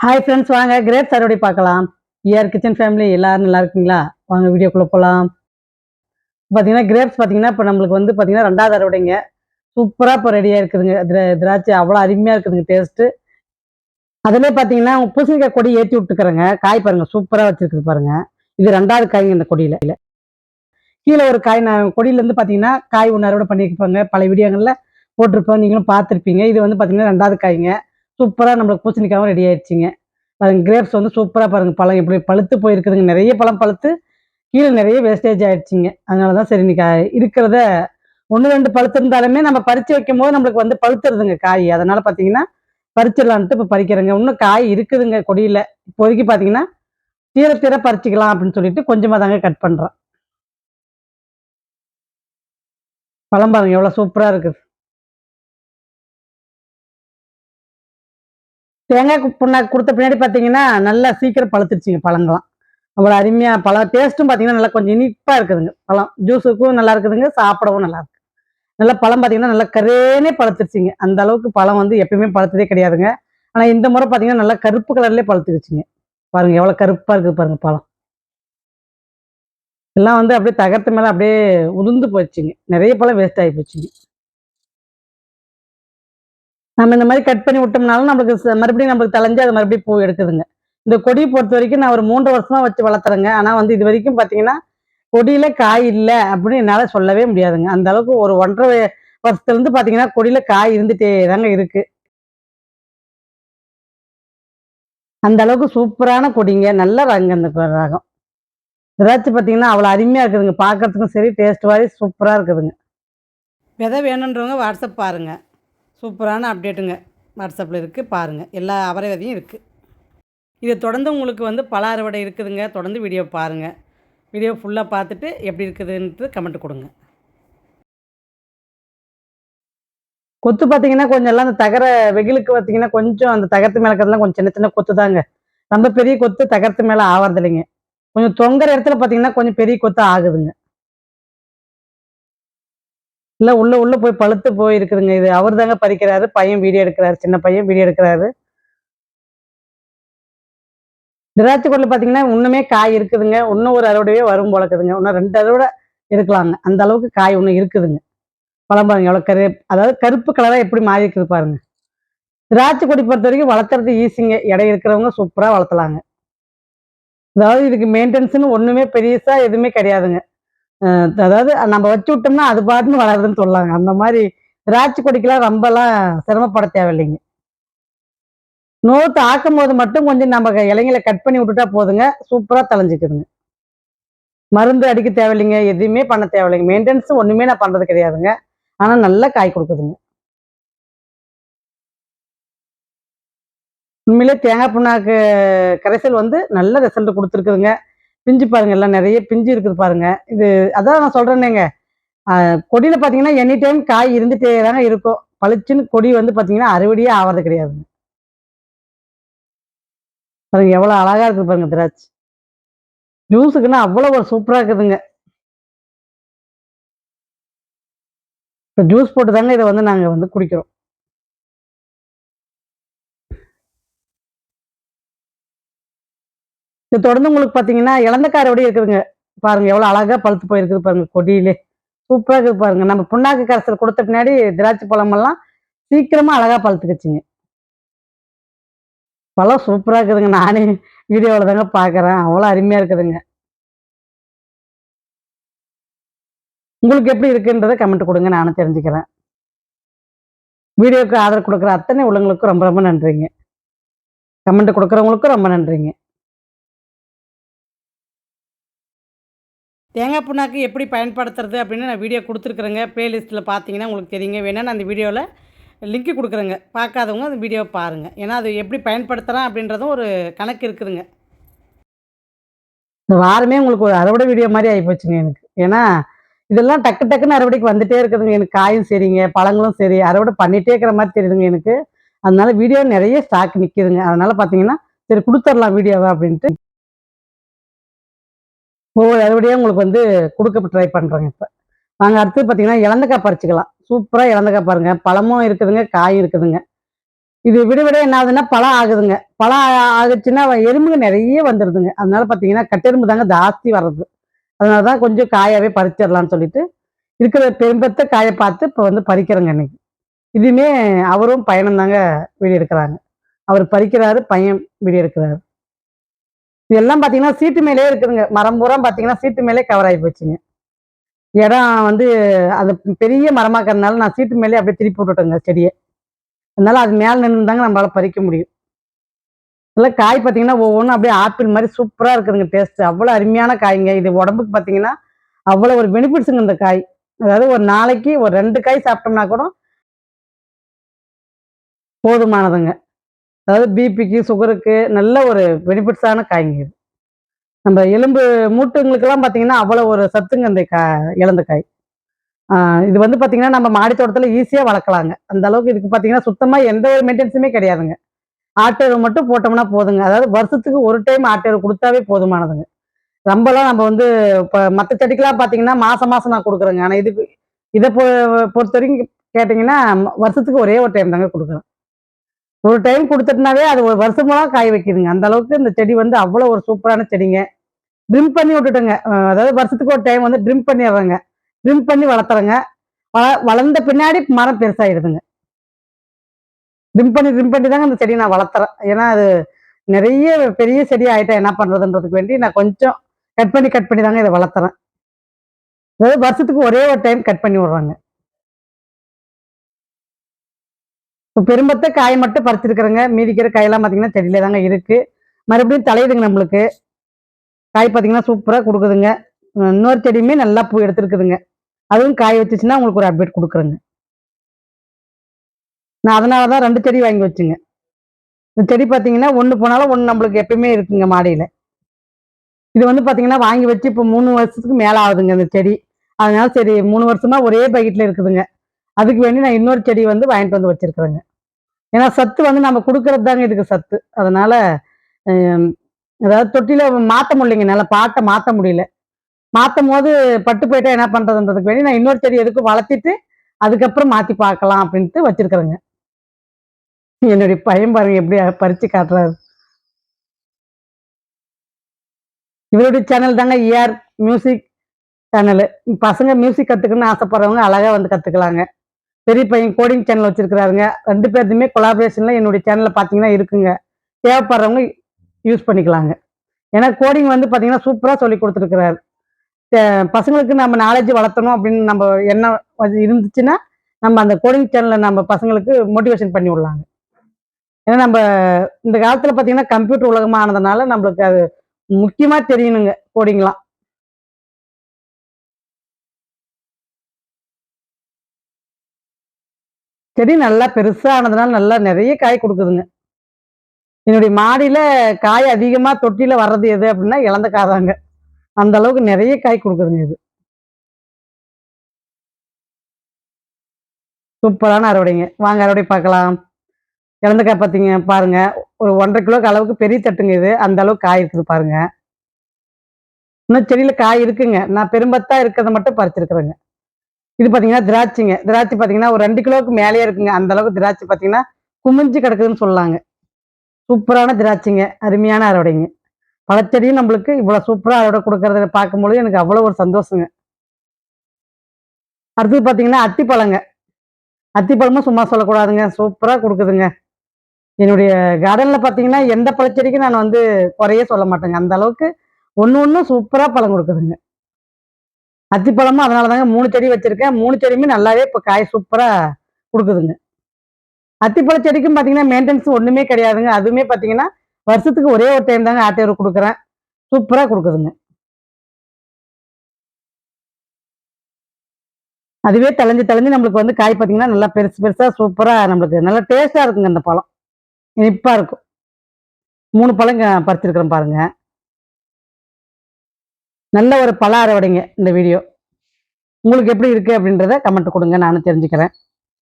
Hi friends வாங்க. Great அறுவடை பார்க்கலாம். இயர் கிச்சன் ஃபேமிலி எல்லாரும் நல்லா இருக்கீங்களா? வாங்க வீடியோக்குள்ளே போகலாம் பார்த்தீங்கன்னா கிரேப்ஸ் பார்த்தீங்கன்னா இப்போ நம்மளுக்கு வந்து பார்த்தீங்கன்னா ரெண்டாவது அறுவடைங்க சூப்பராக இப்போ ரெடியாக இருக்குதுங்க திரா- திராட்சை அவ்வளோ அருமையாக இருக்குதுங்க டேஸ்ட்டு அதிலே பார்த்தீங்கன்னா பூசணிக்காய் கொடி ஏற்றி விட்டுக்கிறேங்க காய் பாருங்கள் சூப்பராக வச்சுருக்குது பாருங்க. இது ரெண்டாவது காய்ங்க இந்த கொடியில். கீழே ஒரு காய் நான் கொடியிலேருந்து பார்த்தீங்கன்னா காய் ஒன்று அறுவடை பண்ணியிருப்பாங்க பல வீடியோங்களில் போட்டிருப்போம். நீங்களும் பார்த்துருப்பீங்க. இது வந்து பார்த்தீங்கன்னா ரெண்டாவது காய்ங்க. சூப்பராக நம்மளுக்கு பூசணிக்காவும் ரெடி ஆயிடுச்சுங்க. பாருங்க கிரேப்ஸ் வந்து சூப்பராக பாருங்க பழம் இப்படி பழுத்து போயிருக்குதுங்க. நிறைய பழம் பழுத்து கீழே நிறைய வேஸ்டேஜ் ஆயிடுச்சுங்க. அதனால தான் சரி இன்னைக்கு இருக்கிறத ஒன்று ரெண்டு பழுத்து இருந்தாலுமே நம்ம பறித்து வைக்கும் போது நம்மளுக்கு வந்து பழுத்துறதுங்க காய். அதனால பார்த்தீங்கன்னா பறிச்சிடலான்ட்டு இப்போ பறிக்கிறேங்க. இன்னும் காய் இருக்குதுங்க கொடியில். இப்போதைக்கு பார்த்தீங்கன்னா தீர தீர பறிச்சுக்கலாம் அப்படின்னு சொல்லிட்டு கொஞ்சமாக தாங்க கட் பண்ணுறேன் பழம் பாருங்க எவ்வளோ சூப்பராக இருக்குது. தேங்காய் கு- புண்ணாக்கு கொடுத்த பின்னாடி பார்த்தீங்கன்னா நல்லா சீக்கிரம் பழுத்துருச்சுங்க பழங்கள்லாம். அவ்வளோ அருமையாக பழம் டேஸ்ட்டும் பார்த்தீங்கன்னா நல்லா கொஞ்சம் இனிப்பாக இருக்குதுங்க. பழம் ஜூஸுக்கும் நல்லா இருக்குதுங்க சாப்பிடவும் நல்லா இருக்கு. நல்லா பழம் பார்த்தீங்கன்னா நல்லா கரேனே பழுத்துருச்சுங்க. அந்த அளவுக்கு பழம் வந்து எப்பயுமே பழுத்ததே கிடையாதுங்க. ஆனால் இந்த முறை பார்த்தீங்கன்னா நல்லா கருப்பு கலர்லேயே பழுத்துருச்சுங்க. பாருங்க எவ்வளோ கருப்பாக இருக்குது பாருங்க பழம். எல்லாம் வந்து அப்படியே தகர்த்து மேலே அப்படியே உதிர்ந்து போச்சுங்க. நிறைய பழம் வேஸ்ட் ஆகி போச்சுங்க. நம்ம இந்த மாதிரி கட் பண்ணி விட்டோம்னாலும் நம்மளுக்கு மறுபடியும் நம்மளுக்கு தலைஞ்சு அது மறுபடியும் பூ எடுக்குதுங்க. இந்த கொடி பொறுத்த வரைக்கும் நான் ஒரு மூன்று வருஷமா வச்சு வளர்த்துறேங்க. ஆனா வந்து இது வரைக்கும் பாத்தீங்கன்னா கொடியில காய் இல்லை அப்படின்னு என்னால சொல்லவே முடியாதுங்க. அந்த அளவுக்கு ஒரு ஒன்றரை வருஷத்துலேருந்து வருஷத்துல இருந்து பாத்தீங்கன்னா கொடியில காய் இருந்துட்டே தாங்க இருக்கு. அந்த அளவுக்கு சூப்பரான கொடிங்க. நல்ல ரகம் அந்த ரகம். திராட்சை பார்த்தீங்கன்னா அவ்வளோ அருமையாக இருக்குதுங்க. பார்க்கறதுக்கும் சரி டேஸ்ட் வாரி சூப்பராக இருக்குதுங்க. விதை வேணுன்றவங்க வாட்ஸ்அப் பாருங்கள் சூப்பரான அப்டேட்டுங்க. வாட்ஸ்அப்பில் இருக்குது பாருங்கள் எல்லா அவரை விதையும் இருக்குது இதை தொடர்ந்து உங்களுக்கு வந்து பல அறுவடை இருக்குதுங்க. தொடர்ந்து வீடியோ பாருங்கள் வீடியோ ஃபுல்லாக பார்த்துட்டு எப்படி இருக்குதுன்ட்டு கமெண்ட் கொடுங்க. கொத்து பார்த்தீங்கன்னா கொஞ்சம் எல்லாம் அந்த தகர வெயிலுக்கு பார்த்தீங்கன்னா கொஞ்சம் அந்த தகரத்து மேலே இருக்கிறதுலாம் கொஞ்சம் சின்ன சின்ன கொத்து தாங்க. ரொம்ப பெரிய கொத்து தகரத்து மேலே ஆகிறது இல்லைங்க கொஞ்சம் தொங்குற இடத்துல பார்த்தீங்கன்னா கொஞ்சம் பெரிய கொத்து ஆகுதுங்க. இல்லை உள்ள உள்ள போய் பழுத்து போயிருக்குதுங்க இது. அவர் தாங்க பறிக்கிறாரு பையன் வீடியோ எடுக்கிறாரு சின்ன பையன் வீடியோ எடுக்கிறாரு. திராட்சை கொள்ள பார்த்தீங்கன்னா இன்னுமே காய் இருக்குதுங்க. இன்னும் ஒரு அறுவடையே வரும் போல இருக்குதுங்க. இன்னும் ரெண்டு அறுவடை இருக்கலாங்க அந்த அளவுக்கு காய் இன்னும் இருக்குதுங்க. பழம் பாருங்க எவ்வளோ கரு அதாவது கருப்பு கலராக எப்படி மாறி இருக்குது பாருங்க. திராட்சை கொடி பொறுத்த வரைக்கும் வளர்த்துறது ஈஸிங்க எடை இருக்கிறவங்க சூப்பராக வளர்த்தலாங்க. அதாவது இதுக்கு மெயின்டெனன்ஸ்னு ஒன்றுமே பெருசா எதுவுமே கிடையாதுங்க. அதாவது நம்ம வச்சு விட்டோம்னா அது பாட்டுன்னு வளருதுன்னு சொல்லலாங்க அந்த மாதிரி திராட்சை கொடிக்கெல்லாம் ரொம்பலாம் சிரமப்பட தேவையில்லைங்க. நோத்து ஆக்கும் போது மட்டும் கொஞ்சம் நம்ம இலைங்களை கட் பண்ணி விட்டுட்டா போதுங்க. சூப்பரா தலைஞ்சுக்குதுங்க மருந்து அடிக்க தேவையில்லைங்க. எதுவுமே பண்ண தேவையில்லைங்க. மெயின்டெனன்ஸ் ஒண்ணுமே நான் பண்றது கிடையாதுங்க. ஆனா நல்லா காய் கொடுக்குதுங்க. உண்மையிலே தேங்காய் புண்ணாக்கு கரைசல் வந்து நல்ல ரிசல்ட் கொடுத்துருக்குதுங்க. பிஞ்சு பாருங்க எல்லாம் நிறைய பிஞ்சு இருக்குது பாருங்க. இது அதான் நான் சொல்றேனேங்க. கொடியில பாத்தீங்கன்னா எனி டைம் காய் இருந்துட்டே தாங்க இருக்கும். பளிச்சுன்னு கொடி வந்து பாத்தீங்கன்னா அறுவடையே ஆவறது கிடையாதுங்க. பாருங்க எவ்வளவு அழகா இருக்குது பாருங்க திராட்சை. ஜூஸுக்குன்னா அவ்வளவு ஒரு சூப்பரா இருக்குதுங்க. இப்போ ஜூஸ் போட்டு தாங்க இதை வந்து நாங்க வந்து குடிக்கிறோம். இது தொடர்ந்து உங்களுக்கு பார்த்தீங்கன்னா இளந்தக்காரோடய இருக்குதுங்க? பாருங்க எவ்வளோ அழகாக பழுத்து போயிருக்குது பாருங்க கொடியிலே. சூப்பராக இருக்குது பாருங்க. நம்ம புண்ணாக்கு கரைசல் கொடுத்த பின்னாடி திராட்சை பழமெல்லாம் சீக்கிரமாக அழகாக பழுத்துக்குச்சுங்க. பழம் சூப்பராக இருக்குதுங்க. நானே வீடியோவில் தாங்க பார்க்குறேன் அவ்வளோ அருமையாக இருக்குதுங்க. உங்களுக்கு எப்படி இருக்குன்றதை கமெண்ட் கொடுங்க. நானும் தெரிஞ்சுக்கிறேன். வீடியோவுக்கு ஆதரவு கொடுக்குற அத்தனை உள்ளவங்களுக்கும் ரொம்ப ரொம்ப நன்றிங்க. கமெண்ட் கொடுக்குறவங்களுக்கும் ரொம்ப நன்றிங்க. தேங்காய் புண்ணாக்கு எப்படி பயன்படுத்துறது அப்படின்னு நான் வீடியோ கொடுத்துருக்குறேங்க. ப்ளேலிஸ்ட்டில் பார்த்தீங்கன்னா உங்களுக்கு தெரியுங்க. வேணால் நான் அந்த வீடியோவில் லிங்க்கு கொடுக்குறேங்க. பார்க்காதவங்க அந்த வீடியோவை பாருங்கள் ஏன்னா அது எப்படி பயன்படுத்துகிறான் அப்படின்றதும் ஒரு கணக்கு இருக்குதுங்க. இந்த வாரமே உங்களுக்கு ஒரு அறுவடை வீடியோ மாதிரி ஆகிப்போச்சுங்க எனக்கு. ஏன்னா இதெல்லாம் டக்கு டக்குன்னு அறுவடைக்கு வந்துட்டே இருக்குதுங்க. எனக்கு காயும் சரிங்க பழங்களும் சரி அறுவடை பண்ணிகிட்டே இருக்கிற மாதிரி தெரியுதுங்க எனக்கு. அதனால வீடியோ நிறைய ஸ்டாக் நிற்கிதுங்க அதனால் பார்த்தீங்கன்னா சரி கொடுத்துர்லாம் வீடியோவை அப்படின்ட்டு. ஒவ்வொரு அறுவடையும் உங்களுக்கு வந்து கொடுக்க ட்ரை பண்ணுறேங்க இப்போ. நாங்கள் அடுத்து பார்த்தீங்கன்னா இலந்தக்காய் பறிச்சுக்கலாம். சூப்பராக இலந்தக்காய் பாருங்க. பழமும் இருக்குதுங்க காயும் இருக்குதுங்க. இது விட விட என்ன ஆகுதுன்னா பழம் ஆகுதுங்க. பழம் ஆகுச்சுன்னா எறும்புங்க நிறைய வந்துடுதுங்க அதனால பார்த்தீங்கன்னா கட்டெரும்பு தாங்க ஜாஸ்தி வர்றது. அதனால தான் கொஞ்சம் காயாவே பறிச்சிடலாம்னு சொல்லிட்டு இருக்கிற பெரும்பத்த காயை பார்த்து இப்போ வந்து பறிக்கிறேங்க இன்னைக்கு. இதுவுமே அவரும் பையனும் தாங்க வீடியோ எடுக்கிறாங்க. அவர் பறிக்கிறாரு பையன் வீடியோ எடுக்கிறாரு. இதெல்லாம் பார்த்தீங்கன்னா சீட்டு மேலே இருக்குதுங்க. மரம் பூரா பார்த்தீங்கன்னா சீட்டு மேலே கவர் ஆகி போச்சுங்க. இடம் வந்து அது பெரிய மரமாக்கறதுனால நான் சீட்டு மேலே அப்படியே திருப்பி விட்டுட்டேங்க செடியை. அதனால அது மேலே நின்று தாங்க நம்மளால பறிக்க முடியும். இதெல்லாம் காய் பார்த்தீங்கன்னா ஒவ்வொன்றும் அப்படியே ஆப்பிள் மாதிரி சூப்பராக இருக்குதுங்க டேஸ்ட் அவ்வளோ அருமையான காய்ங்க. இது உடம்புக்கு பார்த்தீங்கன்னா அவ்வளோ ஒரு பெனிஃபிட்ஸுங்க இந்த காய். அதாவது ஒரு நாளைக்கு ஒரு ரெண்டு காய் சாப்பிட்டோம்னா கூட போதுமானதுங்க. அதாவது பிபிக்கு சுகருக்கு நல்ல ஒரு பெனிஃபிட்ஸான காய்ங்க இது. நம்ம எலும்பு மூட்டுங்களுக்கெல்லாம் பார்த்தீங்கன்னா அவ்வளோ ஒரு சத்துங்க இந்த கா இழந்த காய். இது வந்து பார்த்தீங்கன்னா நம்ம மாடி தோட்டத்தில் ஈஸியாக வளர்க்கலாங்க. அந்த அளவுக்கு இதுக்கு பார்த்தீங்கன்னா சுத்தமாக எந்த ஒரு மெயின்டெனன்ஸுமே கிடையாதுங்க. ஆட்டெரு மட்டும் போட்டோம்னா போதுங்க. அதாவது வருஷத்துக்கு ஒரு டைம் ஆட்டெரு கொடுத்தாவே போதுமானதுங்க. ரொம்பலாம் நம்ம வந்து இப்போ மற்ற செடிக்கெலாம் பார்த்தீங்கன்னா மாதம் மாதம் நான் கொடுக்குறேங்க. ஆனால் இதுக்கு இதை பொ பொறுத்த வரைக்கும் கேட்டிங்கன்னா வருஷத்துக்கு ஒரே ஒரு டைம் தாங்க கொடுக்குறேன் ஒரு டைம் கொடுத்துட்டுனாவே அது ஒரு வருஷமெல்லாம் காய் வைக்குதுங்க. அந்த அளவுக்கு இந்த செடி வந்து அவ்வளோ ஒரு சூப்பரான செடிங்க. ட்ரிம் பண்ணி விட்டுட்டேங்க. அதாவது வருஷத்துக்கு ஒரு டைம் வந்து ட்ரிம் பண்ணிடுறேங்க ட்ரிம் பண்ணி வளர்த்துறேங்க. வள வளர்ந்த பின்னாடி மரம் பெருசாகிடுதுங்க ட்ரிம் பண்ணி ட்ரிம் பண்ணி தாங்க அந்த செடியை நான் வளர்த்துறேன். ஏன்னா அது நிறைய பெரிய செடி ஆகிட்டேன் என்ன பண்ணுறதுன்றதுக்கு வேண்டி நான் கொஞ்சம் கட் பண்ணி கட் பண்ணி தாங்க இதை வளர்த்துறேன். அதாவது வருஷத்துக்கு ஒரே ஒரு டைம் கட் பண்ணி விட்றாங்க. இப்போ பெரும்பத்த காய் மட்டும் பறிச்சிருக்கிறேங்க. மீதிக்கிற காயெல்லாம் பார்த்தீங்கன்னா செடியில தாங்க இருக்கு. மறுபடியும் தலையுதுங்க நம்மளுக்கு. காய் பார்த்தீங்கன்னா சூப்பராக கொடுக்குதுங்க. இன்னொரு செடியுமே நல்லா பூ எடுத்துருக்குதுங்க. அதுவும் காய் வச்சுச்சுன்னா உங்களுக்கு ஒரு அப்டேட் கொடுக்குறேங்க. நான் அதனால தான் ரெண்டு செடி வாங்கி வச்சுங்க. இந்த செடி பார்த்தீங்கன்னா ஒன்று போனாலும் ஒன்று நம்மளுக்கு எப்பயுமே இருக்குங்க மாடியில். இது வந்து பார்த்தீங்கன்னா வாங்கி வச்சு இப்போ மூணு வருஷத்துக்கு மேலே ஆகுதுங்க இந்த செடி. அதனால சரி மூணு வருஷமா ஒரே பக்கெட்டில் இருக்குதுங்க. அதுக்கு வேண்டி நான் இன்னொரு செடி வந்து வாங்கிட்டு வந்து வச்சுருக்குறேங்க. ஏன்னா சத்து வந்து நம்ம கொடுக்கறது தாங்க இதுக்கு சத்து. அதனால அதாவது தொட்டியில மாற்ற முடியலைங்க. நல்லா பாட்டை மாற்ற முடியல. மாற்றும் போது பட்டு போயிட்டா என்ன பண்றதுன்றதுக்கு வேண்டி நான் இன்னொரு செடி எதுக்கும் வளர்த்திட்டு அதுக்கப்புறம் மாற்றி பார்க்கலாம் அப்படின்ட்டு வச்சிருக்கிறேங்க. என்னுடைய பையன் பாருங்க எப்படி பறிச்சு காட்டுறாரு. இவருடைய சேனல் தாங்க ஏஆர் மியூசிக் சேனலு பசங்க மியூசிக் கற்றுக்கணும்னு ஆசைப்படுறவங்க அழகாக வந்து கற்றுக்கலாங்க பெரிய பையன் கோடிங் சேனல் வச்சிருக்கிறாருங்க. ரெண்டு பேர்த்துமே கொலாபரேஷன்ல என்னுடைய சேனலில் பார்த்தீங்கன்னா இருக்குங்க. தேவைப்படுறவங்க யூஸ் பண்ணிக்கலாங்க. ஏன்னா கோடிங் வந்து பார்த்தீங்கன்னா சூப்பராக சொல்லி கொடுத்துருக்கிறாரு. பசங்களுக்கு நம்ம நாலேஜ் வளர்த்தணும் அப்படின்னு நம்ம என்ன இருந்துச்சுன்னா நம்ம அந்த கோடிங் சேனலை நம்ம பசங்களுக்கு மோட்டிவேஷன் பண்ணி விடலாங்க. ஏன்னா நம்ம இந்த காலத்தில் பார்த்தீங்கன்னா கம்ப்யூட்டர் உலகமானதுனால நம்மளுக்கு அது முக்கியமாக தெரியணுங்க கோடிங்லாம் செடி நல்லா பெருசா ஆனதுனால நல்லா நிறைய காய் கொடுக்குதுங்க. என்னுடைய மாடியில் காய் அதிகமாக தொட்டியில் வர்றது எது அப்படின்னா இழந்த காதாங்க அந்த அளவுக்கு நிறைய காய் கொடுக்குதுங்க இது. சூப்பரான அறுவடைங்க. வாங்க அறுவடை பார்க்கலாம். இழந்தக்காய் பார்த்தீங்க பாருங்க. ஒரு ஒன்றரை கிலோக்கு அளவுக்கு பெரிய தட்டுங்க இது. அந்த அளவுக்கு காய் இருக்குது பாருங்க. இன்னும் செடியில் காய் இருக்குங்க. நான் பெரும்பத்தா இருக்கிறத மட்டும் பறிச்சிருக்கிறேங்க. இது பார்த்தீங்கன்னா திராட்சைங்க. திராட்சை பார்த்தீங்கன்னா ஒரு ரெண்டு கிலோவுக்கு மேலேயே இருக்குங்க. அந்த அளவுக்கு திராட்சை பார்த்தீங்கன்னா குமிஞ்சு கிடக்குதுன்னு சொல்லலாங்க சூப்பரான திராட்சைங்க. அருமையான அறுவடைங்க. பழச்செடியும் நம்மளுக்கு இவ்வளோ சூப்பராக அறுவடை கொடுக்கறத பார்க்கும்பொழுது எனக்கு அவ்வளோ ஒரு சந்தோஷங்க. அடுத்தது பார்த்தீங்கன்னா அத்திப்பழங்க. அத்திப்பழமும் சும்மா சொல்லக்கூடாதுங்க. சூப்பராக கொடுக்குதுங்க. என்னுடைய கார்டனில் பார்த்தீங்கன்னா எந்த பழச்செடிக்கும் நான் வந்து குறையே சொல்ல மாட்டேங்க. அந்த அளவுக்கு ஒன்று ஒன்றும் சூப்பராக பழம் கொடுக்குதுங்க. அத்திப்பழமும் அதனால தாங்க மூணு செடி வச்சிருக்கேன். மூணு செடியுமே நல்லாவே இப்போ காய் சூப்பராக கொடுக்குதுங்க. அத்திப்பழ செடிக்கும் பார்த்தீங்கன்னா மெயின்டெனன்ஸ் ஒன்றுமே கிடையாதுங்க. அதுவுமே பார்த்தீங்கன்னா வருஷத்துக்கு ஒரே ஒரு டைம் தாங்க ஆட்டையர் கொடுக்குறேன். சூப்பராக கொடுக்குதுங்க. அதுவே தெளிஞ்சு தெளிஞ்சு நம்மளுக்கு வந்து காய் பார்த்தீங்கன்னா நல்லா பெருசு பெருசாக சூப்பராக நம்மளுக்கு நல்லா டேஸ்ட்டாக இருக்குங்க அந்த பழம். இனிப்பாக இருக்கும். மூணு பழம் பறிச்சிருக்கிறேன் பாருங்கள் நல்ல ஒரு பழ அறுவடைங்க இந்த வீடியோ உங்களுக்கு எப்படி இருக்குது அப்படின்றத கமெண்ட் கொடுங்க நானும் தெரிஞ்சுக்கிறேன்.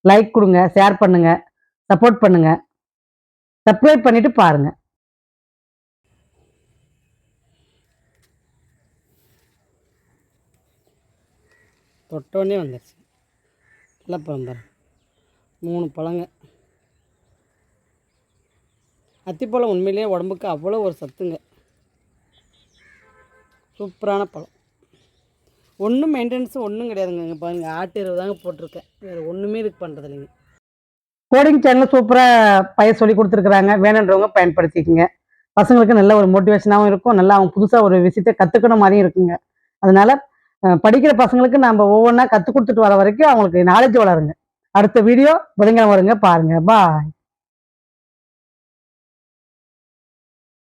லைக் கொடுங்க ஷேர் பண்ணுங்க சப்போர்ட் பண்ணுங்க. சப்ஸ்கிரைப் பண்ணிட்டு பாருங்க. தொட்டோடனே வந்துடுச்சு நல்லா பழம் மூணு பழங்க. அத்திப்பழம் உண்மையிலேயே உடம்புக்கு அவ்வளோ ஒரு சத்துங்க. சூப்பரான பழம். ஒன்றும் மெயின்டெனன்ஸும் ஒன்றும் கிடையாதுங்க. இங்கே பாருங்கள் ஆட்டு எருவு தாங்க போட்டிருக்கேன். வேறு ஒன்றுமே இதுக்கு பண்ணுறது இல்லைங்க. கோடிங் சேனல் சூப்பராக பையன் சொல்லி கொடுத்துருக்குறாங்க. வேணுன்றவங்க பயன்படுத்திக்கோங்க. பசங்களுக்கு நல்ல ஒரு மோட்டிவேஷனாகவும் இருக்கும். நல்லா அவங்க புதுசாக ஒரு விஷயத்தை கற்றுக்கணும் மாதிரியும் இருக்குங்க. அதனால் படிக்கிற பசங்களுக்கு நம்ம ஒவ்வொன்றா கற்றுக் கொடுத்துட்டு வர வரைக்கும் அவங்களுக்கு நாலேஜ் வளருங்க. அடுத்த வீடியோ புதன்கிழமை வருங்க பாருங்க. பாய்